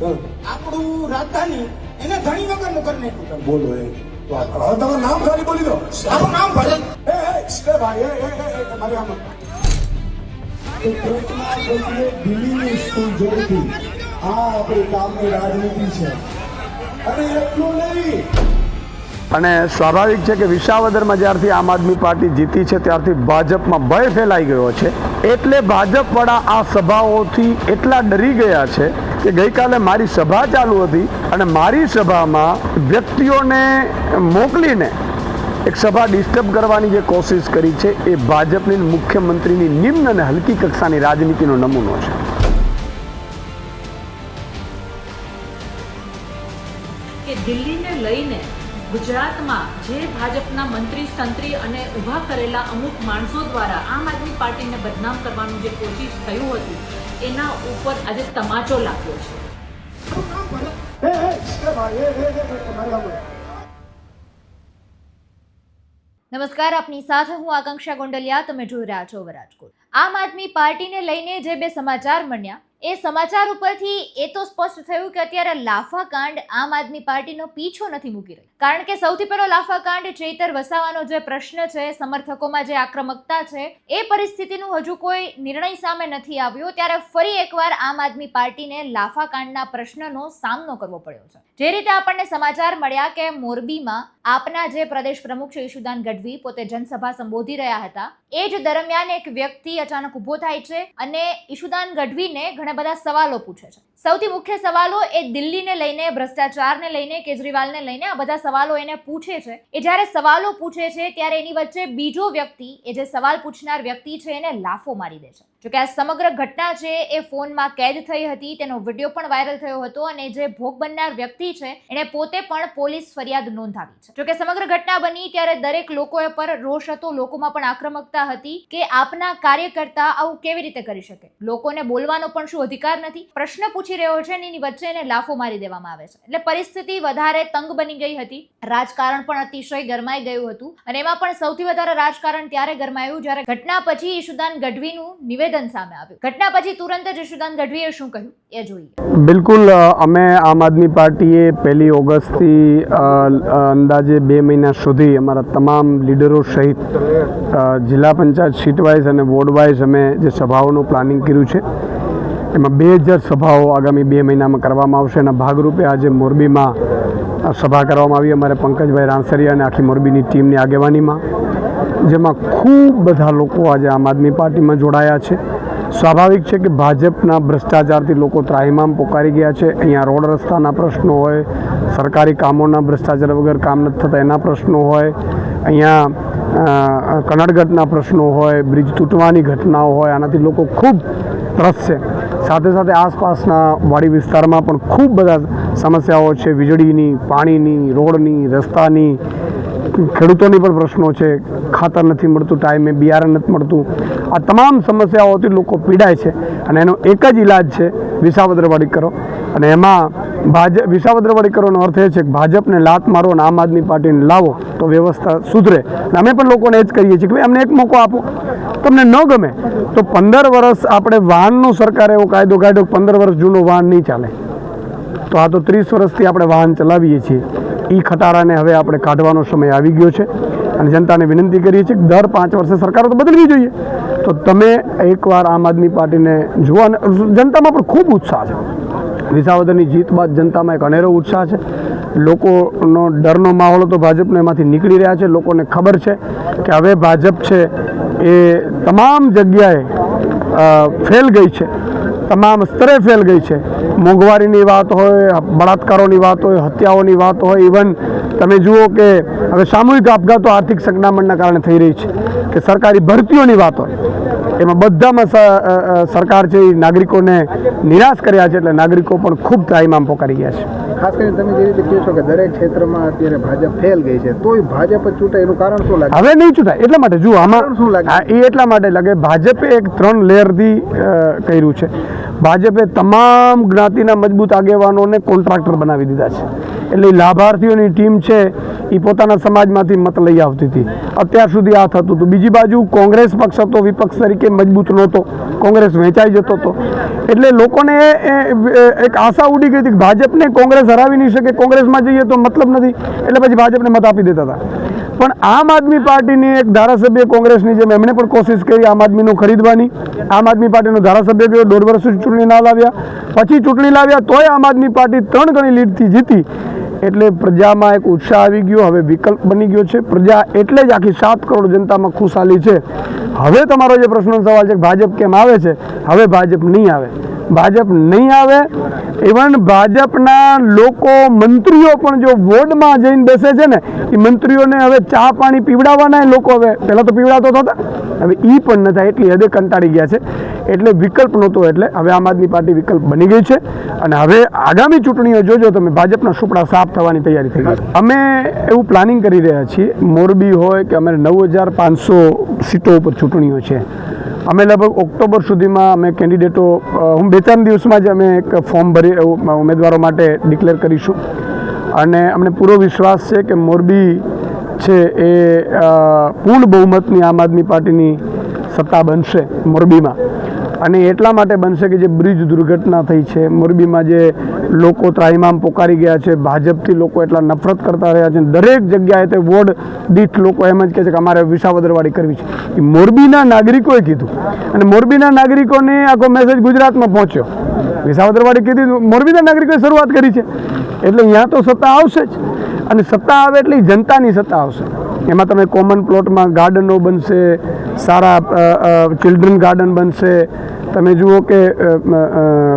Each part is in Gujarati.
આપણું રાજધાની એને ધણી વગરનું મુકર નાખ્યું બોલો, એ તમારું નામ ખાલી બોલી દો. આપણું નામ ભલે. એ ભાઈ, એ એ આમ. અને સ્વાભાવિક છે કે વિસાવદરમાં જ્યારથી આમ આદમી પાર્ટી જીતી છે, ત્યારથી ભાજપમાં ભય ફેલાઈ ગયો છે. એટલે ભાજપવાળા આ સભાઓથી એટલા ડરી ગયા છે કે ગઈકાલે મારી સભા ચાલુ હતી અને મારી સભામાં વ્યક્તિઓને મોકલીને એક સભા ડિસ્ટર્બ કરવાની જે કોશિશ કરી છે એ ભાજપની મુખ્યમંત્રીની નિમ્ન અને હલકી કક્ષાની રાજનીતિનો નમૂનો છે. કે દિલ્હીને લઈને ગુજરાતમાં જે ભાજપના મંત્રી, સંત્રી અને ઊભા કરેલા અમુક માણસો દ્વારા આમ આદમી પાર્ટીને બદનામ કરવાનું જે કોશિશ થયું હતું એના ઉપર આજે તમાચો લાગ્યો છે. નમસ્કાર આપની સાથે હું આકાંક્ષા ગોંડલિયા તમે જોઈ રહ્યા છો રાજકોટ આમ આદમી પાર્ટીને લઈને જે બે સમાચાર મળ્યા એ સમાચાર ઉપરથી એ તો સ્પષ્ટ થયું કે અત્યારે લાફા કાંડ આમ આદમી પાર્ટીનો પીછો નથી મૂકી રહી. કારણ કે સૌથી પહેલો લાફાકાંડ ચેતર વસાવાનો જે પ્રશ્ન છે, સમર્થકોમાં જે આક્રમકતા છે, એ પરિસ્થિતિનું હજુ કોઈ નિર્ણય સામે નથી આવ્યો. ત્યારે ફરી એકવાર આમ આદમી પાર્ટીને લાફાકાંડના પ્રશ્નનો સામનો કરવો પડ્યો છે. જે રીતે આપણને સમાચાર મળ્યા કે મોરબીમાં આપના જે પ્રદેશ પ્રમુખ છે, ઈશુદાન ગઢવી, પોતે જનસભા સંબોધી રહ્યા હતા, એ જ દરમિયાન એક વ્યક્તિ અચાનક ઊભો થાય છે અને ઈશુદાન ગઢવીને ઘણા બધા સવાલો પૂછે છે. સૌથી મુખ્ય સવાલો એ દિલ્હીને લઈને, ભ્રષ્ટાચારને લઈને, કેજરીવાલને લઈને આ બધા સવાલો એને પૂછે છે, એ જ્યારે સવાલો પૂછે છે, ત્યારે એની વચ્ચે બીજો વ્યક્તિ, એ જે સવાલ પૂછનાર વ્યક્તિ છે, એને લાફો મારી દે છે. જોકે આ સમગ્ર ઘટના છે એ ફોનમાં કેદ થઈ હતી, તેનો વીડિયો પણ વાયરલ થયો હતો અને જે ભોગ બનનાર વ્યક્તિ છે, એણે પોતે પણ પોલીસ ફરિયાદ નોંધાવી છે. જોકે સમગ્ર ઘટના બની ત્યારે દરેક લોકો પર રોષ હતો, લોકોમાં પણ આક્રમકતા હતી કે આપના કાર્યકર્તા આવું કેવી રીતે કરી શકે. લોકોને બોલવાનો પણ શું અધિકાર નથી? પ્રશ્ન પૂછી રહ્યો છે એની વચ્ચે એને લાફો મારી દેવામાં આવે છે. એટલે પરિસ્થિતિ વધારે તંગ બની ગઈ હતી. રાજકારણ પણ અતિશય ગરમાઈ ગયું હતું અને એમાં પણ સૌથી વધારે રાજકારણ ત્યારે ગરમાયું, જ્યારે ઘટના પછી ઈશુદાન ગઢવીનું નિવેદન સામે આવ્યું. ઘટના પછી તુરંત જ યશુદાન ગઢવીએ શું કહ્યું? એ જોઈએ. બિલકુલ અમે આમ આદમી પાર્ટીએ પહેલી ઓગસ્ટથી અંદાજે બે મહિના સુધી અમારા તમામ લીડરો સહિત જિલ્લા પંચાયત સીટ વાઇઝ અને વોર્ડ વાઇઝ અમે જે સભાઓનું પ્લાનિંગ કર્યું છે, એમાં બે હજાર સભાઓ આગામી બે મહિનામાં કરવામાં આવશે. એના ભાગરૂપે આજે મોરબીમાં સભા કરવામાં આવી. અમારે પંકજભાઈ રાણસરિયા અને આખી મોરબીની ટીમની આગેવાનીમાં. જેમાં ખૂબ બધા લોકો આજે આમ આદમી પાર્ટીમાં જોડાયા છે. સ્વાભાવિક છે કે ભાજપના ભ્રષ્ટાચારથી લોકો ત્રાહિમામ પોકારી ગયા છે. અહીંયા રોડ રસ્તાના પ્રશ્નો હોય સરકારી કામોના ભ્રષ્ટાચાર વગર કામ નથી થતા એના પ્રશ્નો હોય અહીંયા અ, પ્રશ્નો હોય બ્રિજ તૂટવાની ઘટનાઓ હોય આનાથી લોકો ખૂબ ત્રસ્ત છે. સાથે સાથે આસપાસના વાડી વિસ્તારમાં પણ ખૂબ બધા સમસ્યાઓ છે. વીજળીની પાણીની રોડની રસ્તાની ખેડૂતોની પણ પ્રશ્નો છે. ખાતર નથી મળતું, ટાઈમે બિયારણ નથી મળતું. આ તમામ સમસ્યાઓથી લોકો પીડાય છે અને એનો એક જ ઈલાજ છે વિસાવદરવાડી કરો. અને એમાં ભાજપ વિસાવદરવાડી કરોનો અર્થ એ છે કે ભાજપને લાત મારો અને આમ આદમી પાર્ટીને લાવો તો વ્યવસ્થા સુધરે. અને અમે પણ લોકોને એ જ કહીએ છીએ કે ભાઈ, અમને એક મોકો આપો. તમને ન ગમે તો પંદર વર્ષ આપણે વાહનનો સરકારે એવો કાયદો કાઢ્યો પંદર વર્ષ જૂનો વાહન નહીં ચાલે. તો આ તો ત્રીસ વર્ષથી આપણે વાહન ચલાવીએ છીએ. એ ખટારાને હવે આપણે કાઢવાનો સમય આવી ગયો છે અને જનતાને વિનંતી કરીએ છીએ કે દર પાંચ વર્ષે સરકારો તો બદલવી જોઈએ. તો તમે એકવાર આમ આદમી પાર્ટીને જુઓ અને જનતામાં પણ ખૂબ ઉત્સાહ છે. વિસાવદરની જીત બાદ જનતામાં એક અનેરો ઉત્સાહ છે. લોકોનો ડરનો માહોલ તો ભાજપને એમાંથી નીકળી રહ્યા છે. લોકોને ખબર છે કે હવે ભાજપ છે એ તમામ જગ્યાએ ફેલ ગઈ છે. તમામ સ્તરે ફેલ ગઈ છે. મોંઘવારીની વાત હોય, બળાત્કારોની વાત હોય, હત્યાઓની વાત હોય ઇવન તમે જુઓ કે હવે સામૂહિક આપઘાતો આર્થિક સંકડામણના કારણે થઈ રહી છે. કે સરકારી ભરતીઓની વાત હોય. એમાં બધામાં સરકાર છે એ નાગરિકોને નિરાશ કર્યા છે એટલે નાગરિકો પણ ખૂબ ત્રાહિમામ પોકારી ગયા છે. ખાસ કરીને તમે જે રીતે કહો છો કે દરેક ક્ષેત્રમાં અત્યારે ભાજપ ફેલ ગઈ છે તોય ભાજપ જ છૂટે એનું કારણ શું લાગે? હવે નહીં ચૂંટાય એટલા માટે જુઓ આમાં શું લાગે? એ એટલા માટે લાગે ભાજપે એક ત્રણ લેયરથી કર્યું છે. ભાજપે તમામ જ્ઞાતિના મજબૂત આગેવાનોને કોન્ટ્રાક્ટર બનાવી દીધા છે. એટલે લાભાર્થીઓની ટીમ છે એ પોતાના સમાજમાંથી મત લઈ આવતી હતી. અત્યાર સુધી આ થતું હતું. બીજી બાજુ કોંગ્રેસ પક્ષ હતો, વિપક્ષ તરીકે મજબૂત નહોતો. કોંગ્રેસ વેચાઈ જતો હતો. એટલે લોકોને એક આશા ઉડી ગઈ હતી કે ભાજપને કોંગ્રેસ હરાવી નહીં શકે. કોંગ્રેસમાં જઈએ તો મતલબ નથી. એટલે પછી ભાજપને મત આપી દેતા હતા. પણ આમ આદમી પાર્ટીની એક ધારાસભ્ય કોંગ્રેસની જેમ એમણે પણ કોશિશ કરી આમ આદમીનું ખરીદવાની. આમ આદમી પાર્ટીનો ધારાસભ્ય ગયો, દોઢ વર્ષ ચૂંટણી ના લાવ્યા. પછી ચૂંટણી લાવ્યા તોય આમ આદમી પાર્ટી ત્રણ ગણી લીડથી જીતી. એટલે પ્રજામાં એક ઉત્સાહ આવી ગયો, હવે વિકલ્પ બની ગયો છે. પ્રજા એટલે જ આખી સાત કરોડ જનતામાં ખુશાલી છે. હવે તમારો જે પ્રશ્નનો સવાલ છે ભાજપ કેમ આવે છે? હવે ભાજપ નહીં આવે. ભાજપ નહીં આવે ઇવન ભાજપના લોકો, મંત્રીઓ પણ જો વોર્ડમાં જઈને બેસે છે ને, એ મંત્રીઓને હવે ચા પાણી પીવડાવવાના લોકો હવે. પહેલાં તો પીવડાવતો હતા. હવે એ પણ ન થાય, એટલી હદે કંટાળી ગયા છે. એટલે વિકલ્પ નહોતો, એટલે હવે આમ આદમી પાર્ટી વિકલ્પ બની ગઈ છે. અને હવે આગામી ચૂંટણીઓ જોજો તમે, ભાજપના સુપડા સાફ થવાની તૈયારી થઈ ગઈ. અમે એવું પ્લાનિંગ કરી રહ્યા છીએ, મોરબી હોય કે અમે નવ હજાર પાંચસો સીટો ઉપર ચૂંટણીઓ છે. અમે લગભગ ઓક્ટોબર સુધીમાં અમે કેન્ડિડેટો હું બે ત્રણ દિવસમાં જ અમે એક ફોર્મ ભરી ઉમેદવારો માટે ડિક્લેર કરીશું. અને અમને પૂરો વિશ્વાસ છે કે મોરબી છે એ પૂર્ણ બહુમતની આમ આદમી પાર્ટીની સત્તા બનશે મોરબીમાં. અને એટલા માટે બનશે કે જે બ્રિજ દુર્ઘટના થઈ છે, મોરબીમાં જે લોકો ત્રાહિમામ પોકારી ગયા છે. ભાજપથી લોકો એટલા નફરત કરતા રહ્યા છે. દરેક જગ્યાએ તે વોર્ડ દીઠ લોકો એમ જ કહે છે કે અમારે વિસાવદરવાડી કરવી છે. એ મોરબીના નાગરિકોએ કીધું. અને મોરબીના નાગરિકોને આખો મેસેજ ગુજરાતમાં પહોંચ્યો. વિસાવદરવાડી કીધી મોરબીના નાગરિકોએ શરૂઆત કરી છે. એટલે અહીંયા તો સત્તા આવશે જ. અને સત્તા આવે એટલે જનતાની સત્તા આવશે. એમાં તમે કોમન પ્લોટમાં ગાર્ડનો બનશે, સારા ચિલ્ડ્રન ગાર્ડન બનશે તમે જુઓ કે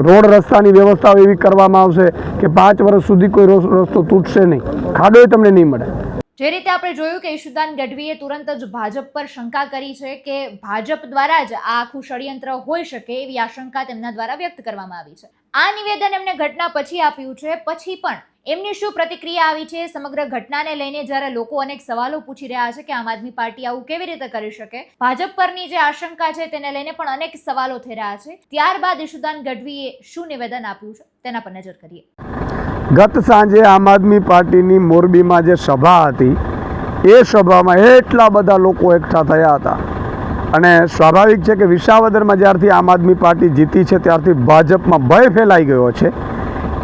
રોડ રસ્તાની વ્યવસ્થાઓ એવી કરવામાં આવશે કે પાંચ વર્ષ સુધી કોઈ રસ્તો તૂટશે નહીં. ખાડો તમને નહીં મળે. જે રીતે આપણે જોયું કે ઈશુદાન ગઢવીએ તુરંત જ ભાજપ પર શંકા કરી છે કે ભાજપ દ્વારા જ આ આખું ષડયંત્ર હોઈ શકે એવી આશંકા તેમના દ્વારા વ્યક્ત કરવામાં આવી છે. આ નિવેદન એમણે ઘટના પછી આપ્યું છે, પછી પણ એમની શું પ્રતિક્રિયા આવી છે? સમગ્ર ઘટનાને લઈને જ્યારે લોકો અનેક સવાલો પૂછી રહ્યા છે કે આમ આદમી પાર્ટી આવું કેવી રીતે કરી શકે? ભાજપ પરની જે આશંકા છે તેને લઈને પણ અનેક સવાલો થઈ રહ્યા છે. ત્યારબાદ ઈશુદાન ગઢવીએ શું નિવેદન આપ્યું છે? તેના પર નજર કરીએ. ગત સાંજે આમ આદમી પાર્ટીની મોરબીમાં જે સભા હતી, એ સભામાં એટલા બધા લોકો એકઠા થયા હતા. અને સ્વાભાવિક છે કે વિસાવદરમાં જ્યારથી આમ આદમી પાર્ટી જીતી છે, ત્યારથી ભાજપમાં ભય ફેલાઈ ગયો છે.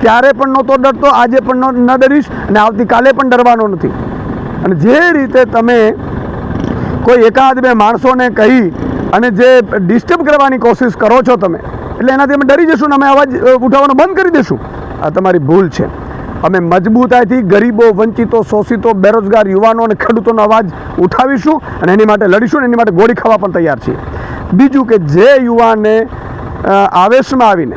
ત્યારે પણ નહોતો ડરતો, આજે પણ ન- ડરીશ અને આવતીકાલે પણ ડરવાનો નથી. અને જે રીતે તમે કોઈ એકાદ બે માણસોને કહી અને જે ડિસ્ટર્બ કરવાની કોશિશ કરો છો તમે, એટલે એનાથી અમે ડરી જશું ને અમે અવાજ ઉઠાવવાનું બંધ કરી દઈશું આ તમારી ભૂલ છે. અમે મજબૂતાઈથી ગરીબો, વંચિતો, શોષિતો, બેરોજગાર યુવાનો અને ખેડૂતોનો અવાજ ઉઠાવીશું અને એની માટે લડીશું અને એની માટે ગોળી ખાવા પણ તૈયાર છીએ. બીજું કે જે યુવાને આવેશમાં આવીને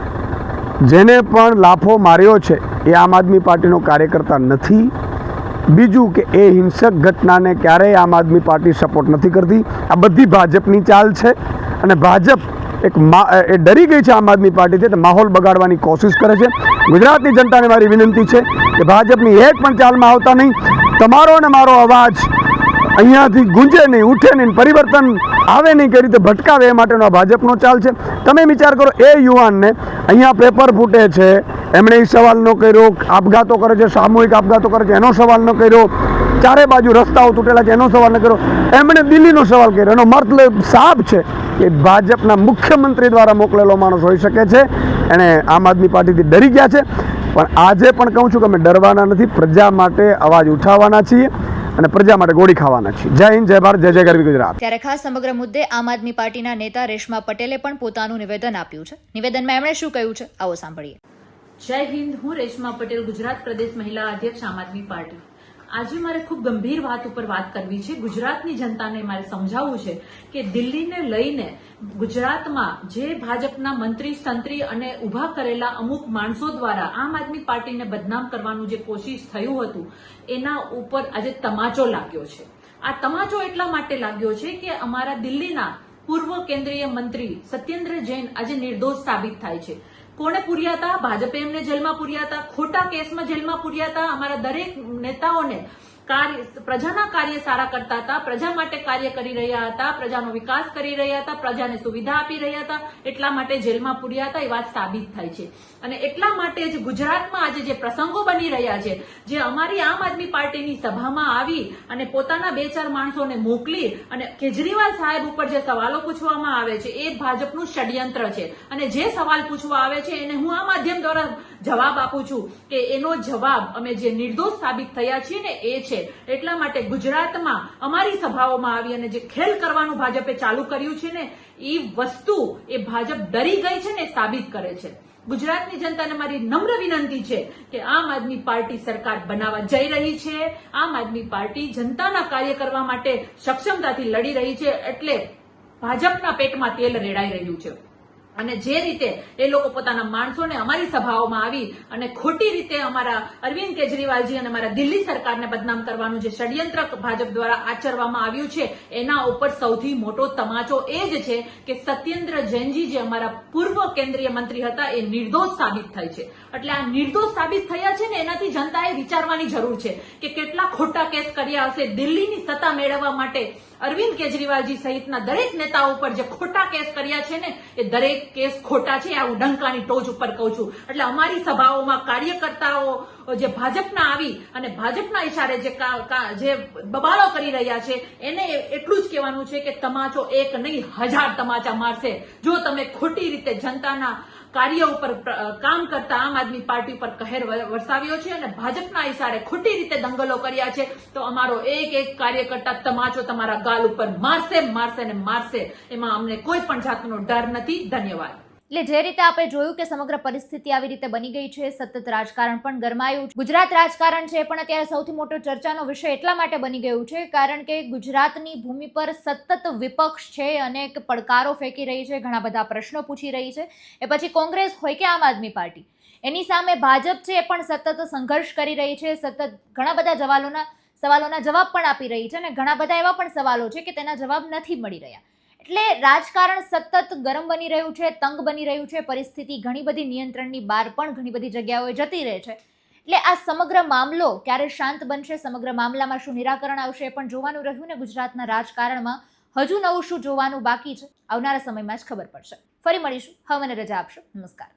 જેને પણ લાફો માર્યો છે, એ આમ આદમી પાર્ટીનો કાર્યકર્તા નથી. બીજું કે એ હિંસક ઘટનાને ક્યારેય આમ આદમી પાર્ટી સપોર્ટ નથી કરતી. આ બધી ભાજપની ચાલ છે અને ભાજપ એક એ ડરી ગઈ છે આમ આદમી પાર્ટીથી તો માહોલ બગાડવાની કોશિશ કરે છે. ગુજરાતની જનતાને મારી વિનંતી છે કે ભાજપની એક પણ ચાલમાં આવતા નહીં. તમારો ને મારો અવાજ અહીંયાથી ગુંજે નહીં, ઉઠે નહીં, પરિવર્તન આવે નહીં, કઈ રીતે ભટકાવે એ માટેનો આ ભાજપનો ચાલ છે. તમે વિચાર કરો, એ યુવાનને અહીંયા પેપર ફૂટે છે, એમણે એ સવાલ ન કર્યો, આપઘાતો કરે છે, સામૂહિક આપઘાતો કરે છે, એનો સવાલ ન કર્યો, ચારે બાજુ રસ્તાઓ તૂટેલા છે, એનો સવાલ ન કર્યો. એમણે દિલ્હીનો સવાલ કર્યો, એનો મતલબ સાફ છે કે ભાજપના મુખ્યમંત્રી દ્વારા મોકલેલો માણસ હોઈ શકે છે, એણે આમ આદમી પાર્ટીથી ડરી ગયા છે. પણ આજે પણ કહું છું કે અમે ડરવાના નથી, પ્રજા માટે અવાજ ઉઠાવવાના છીએ. અને પ્રજા માટે ગોળી ખાવાના છે જય હિન્દ જય ભારત જય જય ગરવી ગુજરાત. ત્યારે ખાસ સમગ્ર મુદ્દે આમ આદમી પાર્ટીના નેતા રેશમા પટેલે પણ પોતાનું નિવેદન આપ્યું છે. નિવેદનમાં એમણે શું કહ્યું છે? આવો સાંભળીએ. જય હિન્દ હું રેશમા પટેલ ગુજરાત પ્રદેશ મહિલા અધ્યક્ષ આમ આદમી પાર્ટી. આજે મારે ખૂબ ગંભીર વાત ઉપર વાત કરવી છે. ગુજરાતની જનતાને મારે સમજાવવું છે કે દિલ્હીને લઈને ગુજરાતમાં જે ભાજપના મંત્રી, સંત્રી અને ઊભા કરેલા અમુક માણસો દ્વારા આમ આદમી પાર્ટીને બદનામ કરવાનું જે કોશિશ થયું હતું, એના ઉપર આજે તમાચો લાગ્યો છે. આ તમાચો એટલા માટે લાગ્યો છે કે અમારા દિલ્હીના પૂર્વ કેન્દ્રીય મંત્રી સત્યેન્દ્ર જૈન આજે નિર્દોષ સાબિત થાય છે. કોણે પૂર્યા હતા? ભાજપે એમને જેલમાં પૂર્યા હતા? ખોટા કેસમાં જેલમાં પૂર્યા હતા? અમારા દરેક નેતાઓને કાર્ય પ્રજાના કાર્ય સારા કરતા હતા, પ્રજા માટે કાર્ય કરી રહ્યા હતા, પ્રજાનો વિકાસ કરી રહ્યા હતા, પ્રજાને સુવિધા આપી રહ્યા હતા, એટલા માટે જેલમાં પૂર્યા હતા, એ વાત સાબિત થાય છે. અને એટલા માટે જ ગુજરાતમાં આજે જે પ્રસંગો બની રહ્યા છે, જે અમારી આમ આદમી પાર્ટીની સભામાં આવી અને પોતાના બે ચાર માણસોને મોકલી અને કેજરીવાલ સાહેબ ઉપર જે સવાલો પૂછવામાં આવે છે, એ ભાજપનું ષડયંત્ર છે. અને જે સવાલ પૂછવા આવે છે, એને હું આ માધ્યમ દ્વારા જવાબ આપું છું કે એનો જવાબ અમે જે નિર્દોષ સાબિત થયા છીએ ને એ છે. એટલા માટે ગુજરાતમાં અમારી સભાઓમાં આવી અને જે ખેલ કરવાનું ભાજપે ચાલુ કર્યું છે ને એ વસ્તુ એ ભાજપ ડરી ગઈ છે ને સાબિત કરે છે. ગુજરાતની જનતાને મારી નમ્ર વિનંતી છે કે આમ આદમી પાર્ટી સરકાર બનાવવા જઈ રહી છે, આમ આદમી પાર્ટી જનતાના કાર્ય કરવા માટે સક્ષમતાથી લડી રહી છે, એટલે ભાજપના પેટમાં તેલ રેડાઈ રહ્યું છે. અને જે રીતે એ લોકો પોતાના માણસોને અમારી સભાઓમાં આવી અને ખોટી રીતે અમારા અરવિંદ કેજરીવાલજી અને અમારા દિલ્હી સરકારને બદનામ કરવાનું જે ષડયંત્ર ભાજપ દ્વારા આચરવામાં આવ્યું છે, એના ઉપર સૌથી મોટો તમાચો એ જ છે કે સત્યેન્દ્ર જૈનજી જે અમારા પૂર્વ કેન્દ્રીય મંત્રી હતા, એ નિર્દોષ સાબિત થાય છે. એટલે આ નિર્દોષ સાબિત થયા છે ને એનાથી જનતાએ વિચારવાની જરૂર છે કે કેટલા ખોટા કેસ કર્યા હશે દિલ્હીની સત્તા મેળવવા માટે. અરવિંદ કેજરીવાલજી સહિતના દરેક નેતાઓ ઉપર જે ખોટા કેસ કર્યા છે ને, એ દરેક કેસ ખોટા છે. આ ઉડંકાની ટોચ ઉપર કહું છું. એટલે અમારી સભાઓમાં કાર્યકર્તાઓ, જે ભાજપના આવી અને ભાજપના ઇશારે જે બબાળો કરી રહ્યા છે, એને એટલું જ કહેવાનું છે કે તમાચો એક નહીં, હજાર તમાચા મારશે. જો તમે ખોટી રીતે જનતાના કાર્ય ઉપર કામ કરતા આમ આદમી પાર્ટી ઉપર કહેર વરસાવ્યો છે અને ભાજપના ઈશારે ખોટી રીતે દંગલો કર્યા છે. તો અમારો એક એક કાર્યકર્તા તમાચો તમારા ગાલ ઉપર મારશે મારશે ને મારશે. એમાં અમને કોઈ પણ જાતનો ડર નથી. ધન્યવાદ. એટલે જે રીતે આપણે જોયું કે સમગ્ર પરિસ્થિતિ આવી રીતે બની ગઈ છે, સતત રાજકારણ પણ ગરમાયું ગુજરાત રાજકારણ છે પણ અત્યારે સૌથી મોટો ચર્ચાનો વિષય એટલા માટે બની ગયું છે, કારણ કે ગુજરાતની ભૂમિ પર સતત વિપક્ષ છે અનેક પડકારો ફેંકી રહી છે, ઘણા બધા પ્રશ્નો પૂછી રહી છે. એ પછી કોંગ્રેસ હોય કે આમ આદમી પાર્ટી, એની સામે ભાજપ છે એ પણ સતત સંઘર્ષ કરી રહી છે, સતત ઘણા બધા જવાલોના, સવાલોના જવાબ પણ આપી રહી છે અને ઘણા બધા એવા પણ સવાલો છે કે તેના જવાબ નથી મળી રહ્યા. એટલે રાજકારણ સતત ગરમ બની રહ્યું છે, તંગ બની રહ્યું છે, પરિસ્થિતિ ઘણી બધી નિયંત્રણની બહાર પણ ઘણી બધી જગ્યાઓએ જતી રહે છે. એટલે આ સમગ્ર મામલો ક્યારે શાંત બનશે, સમગ્ર મામલામાં શું નિરાકરણ આવશે પણ જોવાનું રહ્યું ને ગુજરાતના રાજકારણમાં. હજુ નવું શું જોવાનું બાકી છે, આવનારા સમયમાં જ ખબર પડશે. ફરી મળીશું. હવે મને રજા આપશો. નમસ્કાર.